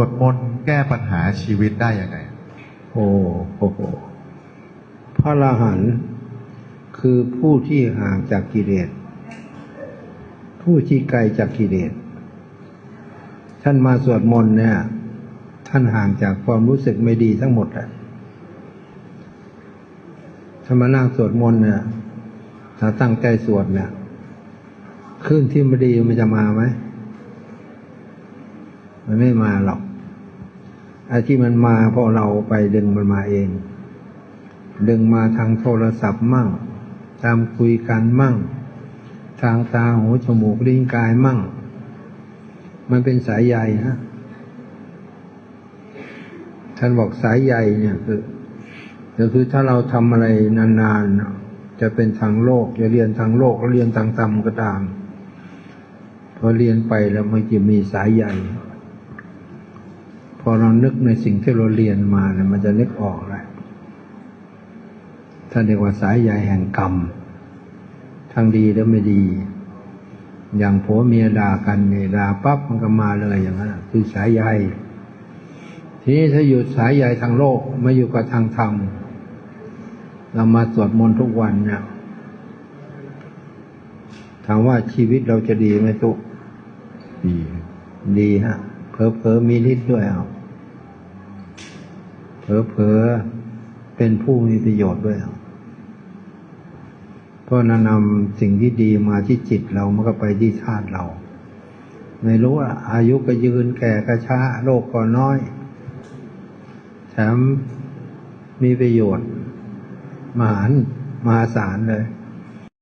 วดมนต์แก้ปัญหาชีวิตได้ยังไง โอ้โหพระอรหันต์คือผู้ที่ห่างจากกิเลส ผู้ที่ไกลจากกิเลส ท่านมาสวดมนต์เนี่ย ท่านห่างจากความรู้สึกไม่ดีทั้งหมดอะถ้ามานั่งสวดมนต์เนี่ยถ้าตั้งใจสวดเนี่ยคลื่นที่ไม่ดีมันจะมาไหม มันไม่มาหรอก ไอ้ที่มันมาเพราะเราไปดึงมันมาเอง ดึงมาทางโทรศัพท์มั่ง ตามคุยกันมั่ง ทางตาหูจมูกลิ้นกายมั่ง มันเป็นสายใยฮะท่านบอกสายใยเนี่ยคือก็คือถ้าเราทำอะไรนานๆ จะเป็นทางโลก จะเรียนทางโลกเรียนทางธรรมก็ตาม พอเรียนไปแล้วมันจะมีสายใยพ อเรานึกในสิ่งที่เราเรียนมาเนี่ยมันจะนึกออกแล้วท่านเรียกว่าสายใยแห่งกรรม ทั้งดีและไม่ดี อย่างผัวเมียด่ากันเนี่ยด่าปั๊บมันก็มาเลยอย่างนั้นคือสายใยทีนี้ถ้าหยุดสายใยทางโลกมาอยู่กับทางธรรมเรามาสวดมนต์ทุกวันเนี่ยถามว่าชีวิตเราจะดีไหมตุ๊กดี ดีฮะเผลอๆมีฤทธิ์ด้วยเอา เผลอๆเป็นผู้มีประโยชน์ด้วยเอาเพราะนำสิ่งที่ดีมาที่จิตเรามันก็ไปที่ชาติเรา ไม่รู้ว่าอายุก็ยืนแก่ก็ช้าโรคก็น้อย แถมมีประโยชน์ มหารมหาศาลเลย